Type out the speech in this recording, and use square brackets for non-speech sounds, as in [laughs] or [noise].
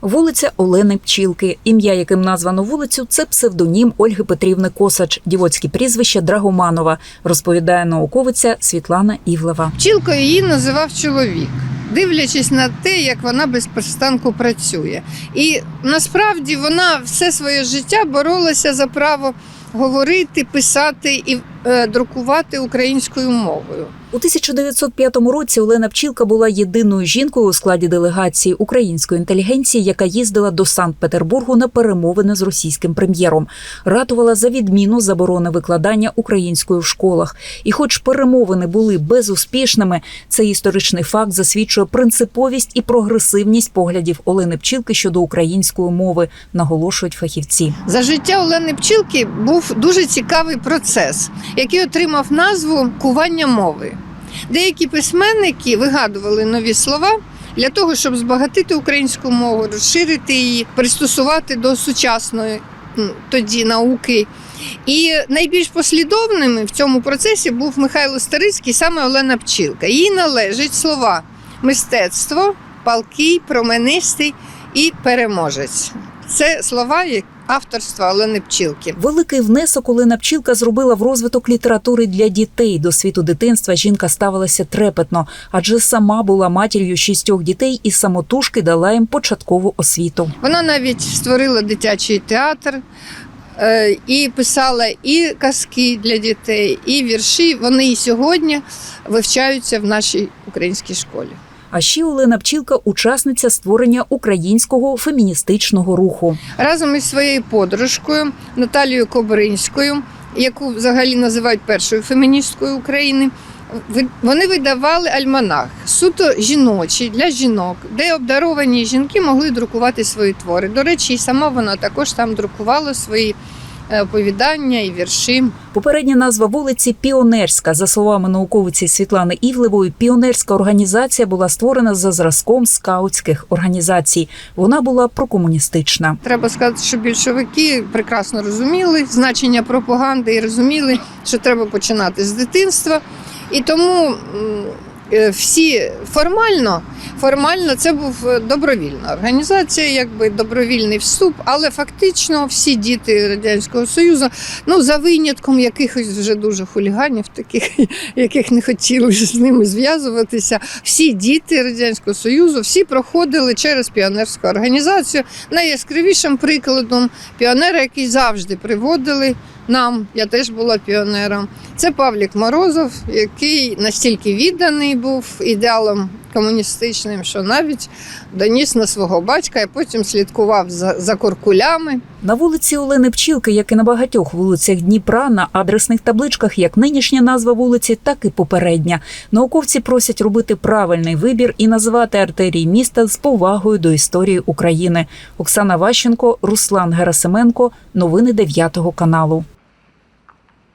Вулиця Олени Пчілки, ім'я яким названо вулицю, це псевдонім Ольги Петрівни Косач, дівоцьке прізвище Драгоманова, розповідає науковиця Світлана Івлева. Пчілкою її називав чоловік, дивлячись на те, як вона без перестанку працює. І насправді вона все своє життя боролася за право говорити, писати і е, друкувати українською мовою. У 1905 році Олена Пчілка була єдиною жінкою у складі делегації української інтелігенції, яка їздила до Санкт-Петербургу на перемовини з російським прем'єром. Ратувала за відміну заборони викладання української в школах. І, хоч перемовини були безуспішними, цей історичний факт засвідчує принциповість і прогресивність поглядів Олени Пчілки щодо української мови, наголошують фахівці. За життя Олени Пчілки був дуже цікавий процес, який отримав назву кування мови. Деякі письменники вигадували нові слова для того, щоб збагатити українську мову, розширити її, пристосувати до сучасної тоді науки. І найбільш послідовними в цьому процесі був Михайло Старицький, саме Олена Пчілка. Їй належать слова мистецтво, палкий, променистий і переможець. Це слова як авторства Олени Пчілки. Великий внесок Олена Пчілка зробила в розвиток літератури для дітей. До світу дитинства жінка ставилася трепетно, адже сама була матір'ю шістьох дітей і самотужки дала їм початкову освіту. Вона навіть створила дитячий театр. е, І писала і казки для дітей, і вірші. Вони і сьогодні вивчаються в нашій українській школі. А ще Олена Пчілка учасниця створення українського феміністичного руху. разом із своєю подружкою Наталією Кобринською, яку взагалі називають першою феміністкою України. Вони видавали альманах суто жіночий для жінок, де обдаровані жінки могли друкувати свої твори. До речі, і сама вона також там друкувала свої оповідання і вірші. Попередня назва вулиці Піонерська. За словами науковиці Світлани Івлевої, піонерська організація була створена за зразком скаутських організацій. Вона була прокомуністична. Треба сказати, що більшовики прекрасно розуміли значення пропаганди і розуміли, що треба починати з дитинства. І тому е, всі формально, формально це був е, добровільна організація, якби добровільний вступ, але фактично всі діти Радянського Союзу, ну за винятком якихось вже дуже хуліганів, таких, [laughs] яких не хотіли з ними зв'язуватися. Всі діти Радянського Союзу всі проходили через піонерську організацію. Найяскравішим прикладом піонера, який завжди приводили нам, я теж була піонером. Це Павлік Морозов, який настільки відданий був ідеалом комуністичним, що навіть доніс на свого батька і потім слідкував за, за куркулями. На вулиці Олени Пчілки, як і на багатьох вулицях Дніпра, на адресних табличках як нинішня назва вулиці, так і попередня. Науковці просять робити правильний вибір і називати артерії міста з повагою до історії України. Оксана Ващенко, Руслан Герасименко. Новини 9 каналу.